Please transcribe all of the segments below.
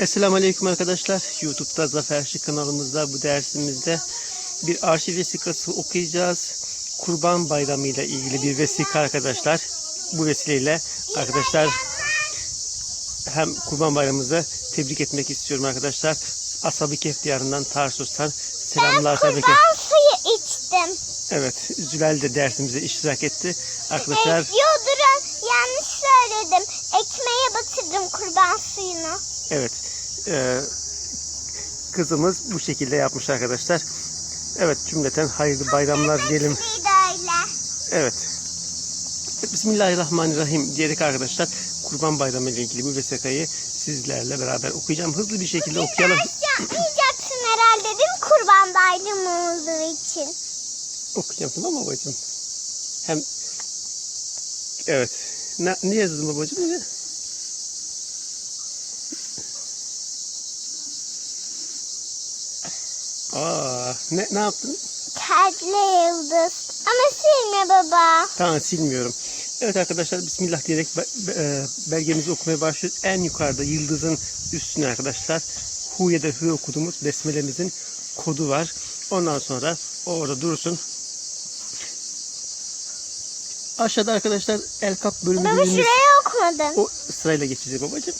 Esselamu Aleyküm arkadaşlar. YouTube'da Zafer Şık kanalımızda bu dersimizde bir arşiv vesikası okuyacağız. Kurban Bayramı ile ilgili bir vesika arkadaşlar. Bu vesileyle arkadaşlar hem Kurban Bayramımızı tebrik etmek istiyorum arkadaşlar. Ashab-ı Kehf diyarından Tarsus'tan selamlar tabii ki. Kurban suyu içtim. Evet, Zülal de dersimize iştirak etti. Arkadaşlar Yo durun yanlış söyledim. Ekmeğe batırdım kurban suyunu. Evet. e, kızımız bu şekilde yapmış arkadaşlar. Evet cümleten hayırlı bayramlar diyelim. Evet. Bismillahirrahmanirrahim diyerek arkadaşlar Kurban Bayramı ile ilgili bu vesikayı sizlerle beraber okuyacağım. Hızlı bir şekilde okuyalım. Yapmayacaksın herhalde değil mi kurban bayramı olduğu için? Okuyacağım tamam mı babacığım? Hem Evet. Ne, ne yazdın babacığım? Ne? Aa, ne, ne yaptın? Kalple yıldız. Ama silme baba. Tamam silmiyorum. Evet arkadaşlar Bismillah diyerek e, belgemizi okumaya başlıyoruz. En yukarıda yıldızın üstüne arkadaşlar hu ya da hı okuduğumuz besmelemizin kodu var. Ondan sonra orada dursun. Aşağıda arkadaşlar el kap bölümü Baba şuraya okumadın. o sırayla geçeceğiz babacığım.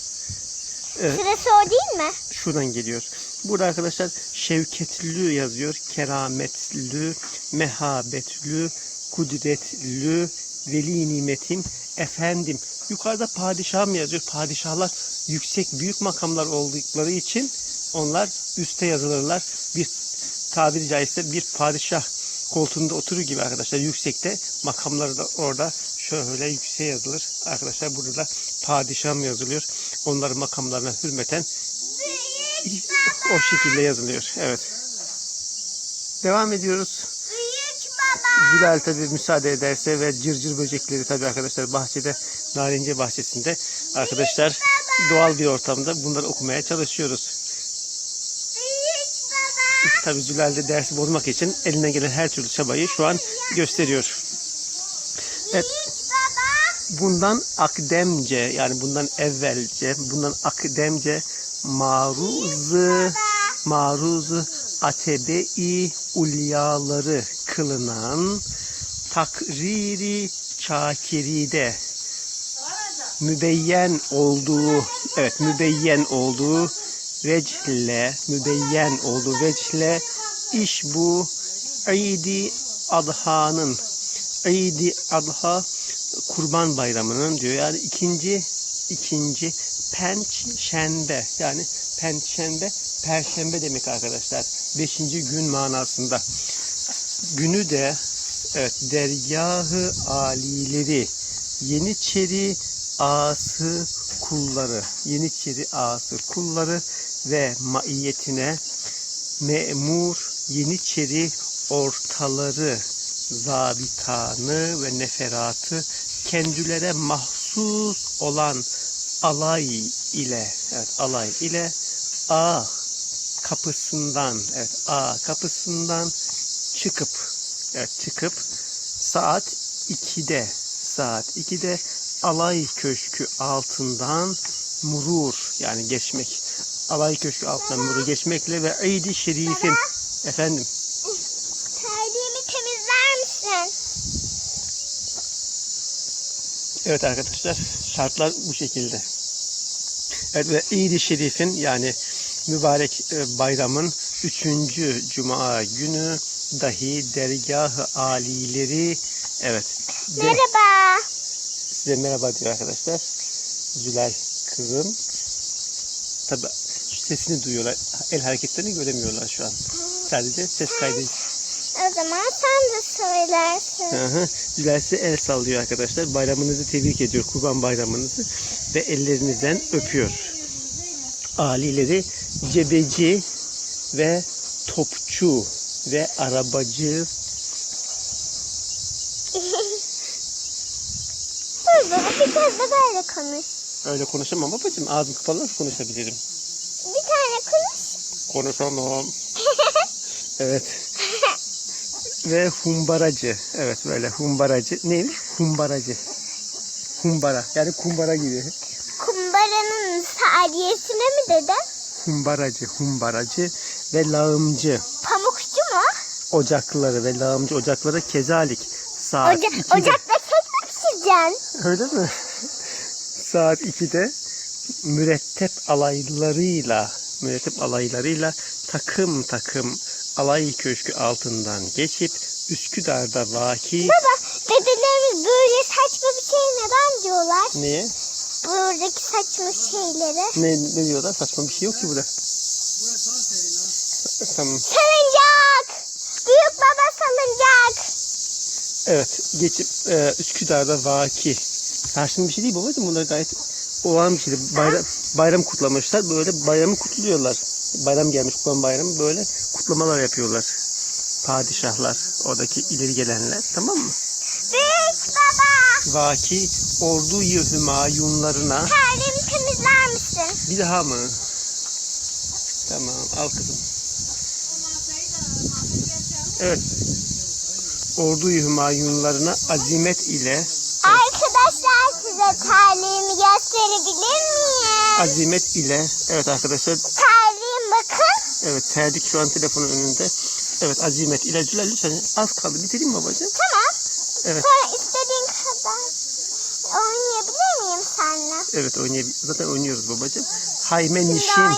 Evet. Şurası o değil mi? şuradan geliyor. Burada arkadaşlar şevketlü yazıyor. Kerametlü, mehabetlü, kudretlü, veli nimetim, efendim. Yukarıda padişahım yazıyor. Padişahlar yüksek büyük makamlar oldukları için onlar üste yazılırlar. Bir tabiri caizse bir padişah koltuğunda oturur gibi arkadaşlar yüksekte makamları da orada şöyle yükseğe yazılır. Arkadaşlar burada da padişahım yazılıyor. Onların makamlarına hürmeten o şekilde yazılıyor. Evet. Devam ediyoruz. Zülal tabi müsaade ederse ve cırcır böcekleri tabi arkadaşlar bahçede, narince bahçesinde arkadaşlar doğal bir ortamda bunları okumaya çalışıyoruz. Tabi Zülal de dersi bozmak için eline gelen her türlü çabayı şu an gösteriyor. Evet. Bundan akdemce yani bundan evvelce, bundan akdemce maruzı, maruzı atebe-i ulyaları kılınan takriri çakiride mübeyyen olduğu, evet mübeyyen olduğu vecle, mübeyyen olduğu vecle iş bu İdi Adha'nın İdi Adha Kurban Bayramı'nın diyor. Yani ikinci ikinci pençşembe yani pençşembe perşembe demek arkadaşlar. Beşinci gün manasında. Günü de evet dergahı alileri Yeniçeri ağası kulları Yeniçeri ağası kulları ve maiyetine memur Yeniçeri ortaları zabitanı ve neferatı kendilere mahsus olan alay ile evet alay ile A kapısından evet A kapısından çıkıp evet çıkıp saat 2'de saat 2'de alay köşkü altından murur yani geçmek alay köşkü altından murur geçmekle ve Eid-i Şerif'in efendim Terliğimi temizler misin? Evet arkadaşlar şartlar bu şekilde. Evet ve İd-i Şerif'in yani mübarek e, bayramın üçüncü cuma günü dahi dergah-ı alileri evet Merhaba. size merhaba diyor arkadaşlar. Zülal kızım. Tabi sesini duyuyorlar. El hareketlerini göremiyorlar şu an. Sadece ses kaydı. O zaman sen de söylersin. Hı hı. Zülal size el sallıyor arkadaşlar. Bayramınızı tebrik ediyor. Kurban bayramınızı. Ve ellerinizden öpüyor. Alileri cebeci ve topçu ve arabacı baba bir kez de böyle konuş. öyle konuşamam babacığım. Ağzım kapalı nasıl konuşabilirim? Bir tane konuş. Konuşamam. Evet. Ve humbaracı. Evet böyle humbaracı. Neymiş? Humbaracı. Humbara. Yani kumbara gibi. Kumbara Humbaranın sariyesine mi dedin? Humbaracı, humbaracı ve lağımcı Pamukçu mu? ocakları ve lağımcı ocakları kezalik. Saat Oca 2'de. ocakta kek mi pişireceksin? Öyle mi? Saat 2'de mürettep alaylarıyla mürettep alaylarıyla takım takım alay köşkü altından geçip Üsküdar'da vaki Baba dedelerimiz böyle saçma bir şey neden diyorlar? neye? Buradaki saçma şeyleri. Ne, ne diyorlar? Saçma bir şey yok ki burada. Tamam. Salıncak! Büyük baba salıncak! Evet. Geçip e, Üsküdar'da vaki. Karşında bir şey değil babacığım. Bunlar gayet olağan bir şeydi. Bayram, bayram kutlamışlar. Böyle bayramı kutluyorlar. Bayram gelmiş kurban bayramı. Böyle kutlamalar yapıyorlar. Padişahlar. Oradaki ileri gelenler. Tamam mı? Büyük baba! Vaki ordu hümayunlarına Terliğimi temizler misin? bir daha mı? Tamam al kızım. Evet. Ordu hümayunlarına azimet ile Size terliğimi gösterebilir miyim? azimet ile evet arkadaşlar Terliğim bakın. evet terdik şu an telefonun önünde. Evet azimet Zülal lütfen az kaldı bitireyim babacığım? Tamam. Evet. Sonra istediğin kadar oynayabilir miyim seninle? Evet oynayab zaten oynuyoruz babacığım. Hayme nişin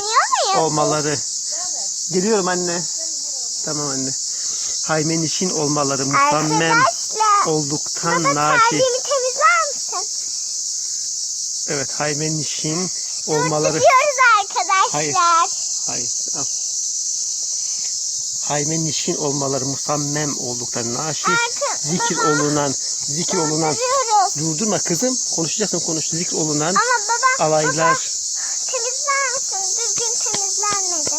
olmaları. Geliyorum anne. Tamam anne. Hayme nişin olmaları Arkadaşlar. olduktan Baba naşi. terliğimi temizler misin? Evet hayme nişin Dur olmaları. gidiyoruz arkadaşlar. Hayır. Hayır. Al. Hayme nişin olmaları musammem olduktan naşi. Arka- Zikir baba. olunan, zikir olunan. Durdurma kızım. Konuşacaksın konuş. Zikir olunan Ama baba. alaylar. Baba, temizler misin? Düzgün temizlenmedi.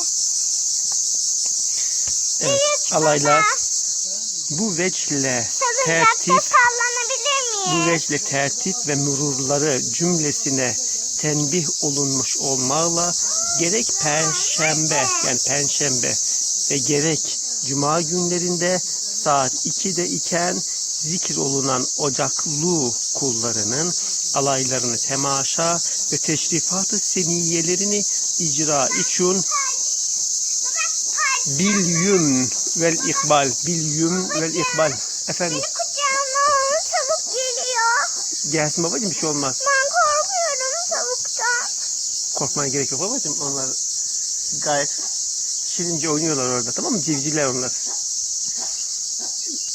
Evet, alaylar. baba. Bu veçle tertip, veçle tertip ve mururları cümlesine tenbih olunmuş olmakla gerek perşembe yani perşembe ve gerek cuma günlerinde saat 2'de iken zikir olunan ocaklu kullarının alaylarını temaşa ve teşrifatı seniyelerini icra için bilyum vel ikbal bilyum vel ikbal efendim gelsin babacığım bir şey olmaz. Ben korkuyorum tavuktan. korkmana gerek yok babacığım onlar gayet şirince oynuyorlar orada tamam mı? Civcivler onlar.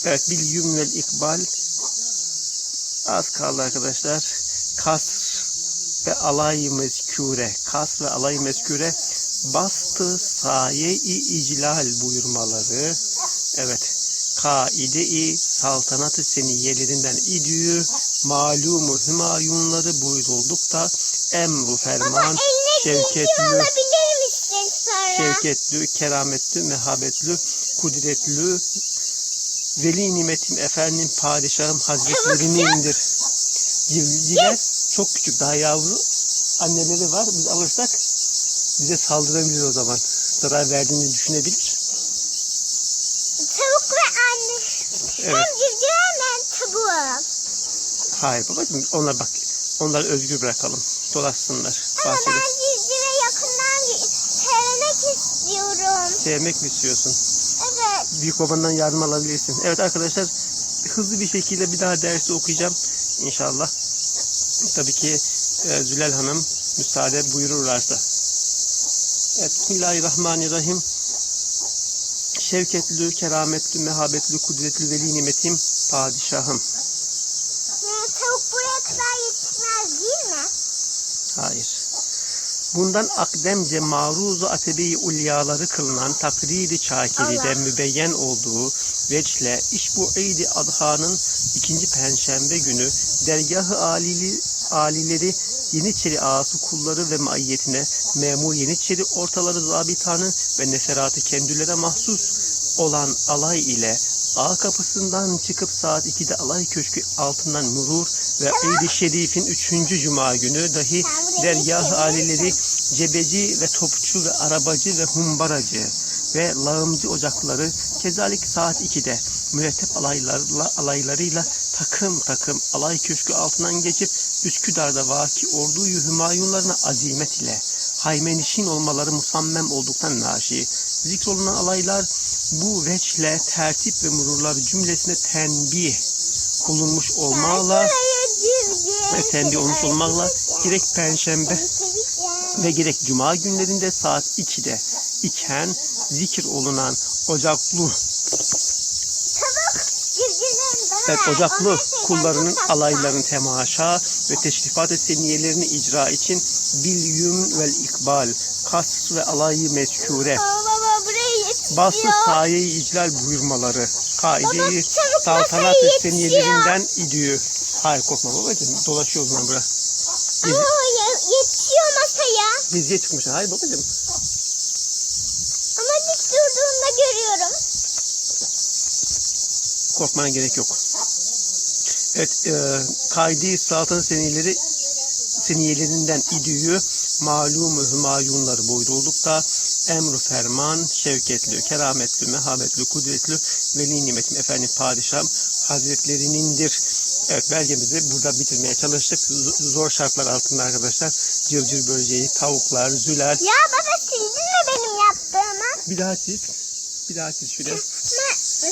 Evet bilyum vel ikbal. Az kaldı arkadaşlar. Kasr ve alay mezkure. Kas ve alay mezkure bastı saye-i iclal buyurmaları. Evet. Kaide-i saltanatı seniyelerinden idüğü malumu hümayunları buyurulduk da emru ferman şevketli şevketli, kerametli, mehabetli, kudretli, veli nimetim efendim padişahım hazretlerinindir. Civcivler çok küçük daha yavru. Anneleri var. Biz alırsak bize saldırabilir o zaman. Zarar verdiğini düşünebilir. Tavuk ve anne. Evet. Hem civciv hem tavuğum. Hayır babacığım onlar bak onları özgür bırakalım. Dolaşsınlar Ama bahçede. ben civcive yakından sevmek istiyorum. Sevmek mi istiyorsun? Evet. büyük babandan yardım alabilirsin. Evet arkadaşlar hızlı bir şekilde bir daha dersi okuyacağım inşallah. Tabii ki e, Zülal Hanım müsaade buyururlarsa. Evet Bismillahirrahmanirrahim. Şevketli, kerametli, mehabetli, kudretli, veli nimetim, padişahım. Yani tavuk buraya kadar yetişmez değil mi? Hayır. Bundan akdemce maruzu atebi ulyaları kılınan takriri çakiride mübeyyen olduğu veçle iş bu Eid-i Adha'nın ikinci perşembe günü dergahı alili, alileri Yeniçeri ağası kulları ve maiyetine memur Yeniçeri ortaları zabitanı ve neferatı kendilere mahsus olan alay ile A kapısından çıkıp saat 2'de alay köşkü altından murur ve Eid-i Şerif'in 3. cuma günü dahi dergah aileleri cebeci ve topçu ve arabacı ve humbaracı ve lağımcı ocakları kezalik saat 2'de mürettep alaylarla, alaylarıyla takım takım alay köşkü altından geçip Üsküdar'da vaki orduyu Hümayunlarına azimet ile haymenişin olmaları musammem olduktan naşi. Zikrolunan alaylar bu veçle tertip ve mururlar cümlesine tenbih olunmuş olmakla ve tembih olmuş olmakla gerek perşembe ve gerek cuma günlerinde saat 2'de iken zikir olunan bana. Evet, ocaklı kullarının alaylarını temaşa ve teşrifat-ı seniyelerini icra için bilyum vel ikbal, kas ve alayı yetişiyor. baslı sayeyi iclal buyurmaları, kaideyi çabuk saltanat masaya ve seniyelerinden. Hayır korkma babacığım, dolaşıyor o zaman bura. Aa, ya- yetişiyor masaya. Geziye çıkmış. Hayır babacığım. Ama dik durduğunda görüyorum. Korkmana gerek yok. Evet, e, kaidi saltanat seniyeleri seniyelerinden idüğü malum hümayunları buyruldukta emru ferman, şevketli, kerametli, mehabetli, kudretli, veli nimetim efendim padişahım hazretlerinindir. Evet belgemizi burada bitirmeye çalıştık. Zor şartlar altında arkadaşlar. Cırcır böceği, tavuklar, züler. Ya baba sildin mi benim yaptığımı? Bir daha çiz. Bir daha çiz şöyle. Ma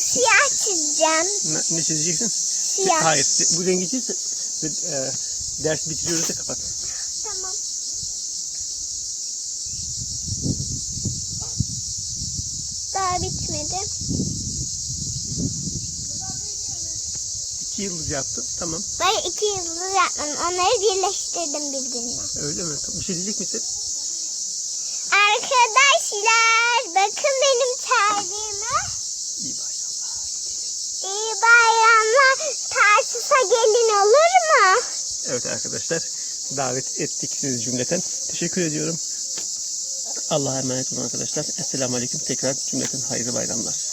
siyah çizeceğim. Ne, ne çizeceksin? Siyah. Hayır. Bu rengi çiz. E, ders bitiriyoruz da kapat. Tamam. Daha bitmedi. İki yıldız yaptın. Tamam. Ben iki yıldız yapmadım. Onları birleştirdim birbirine. Öyle mi? Bir şey diyecek misin? Arkadaşlar bakın benim terliğime. İyi bayramlar. İyi bayramlar. Tarsus'a gelin olur mu? Evet arkadaşlar. Davet ettik sizi cümleten. Teşekkür ediyorum. Allah'a emanet olun arkadaşlar. Esselamu Aleyküm. Tekrar cümleten hayırlı bayramlar.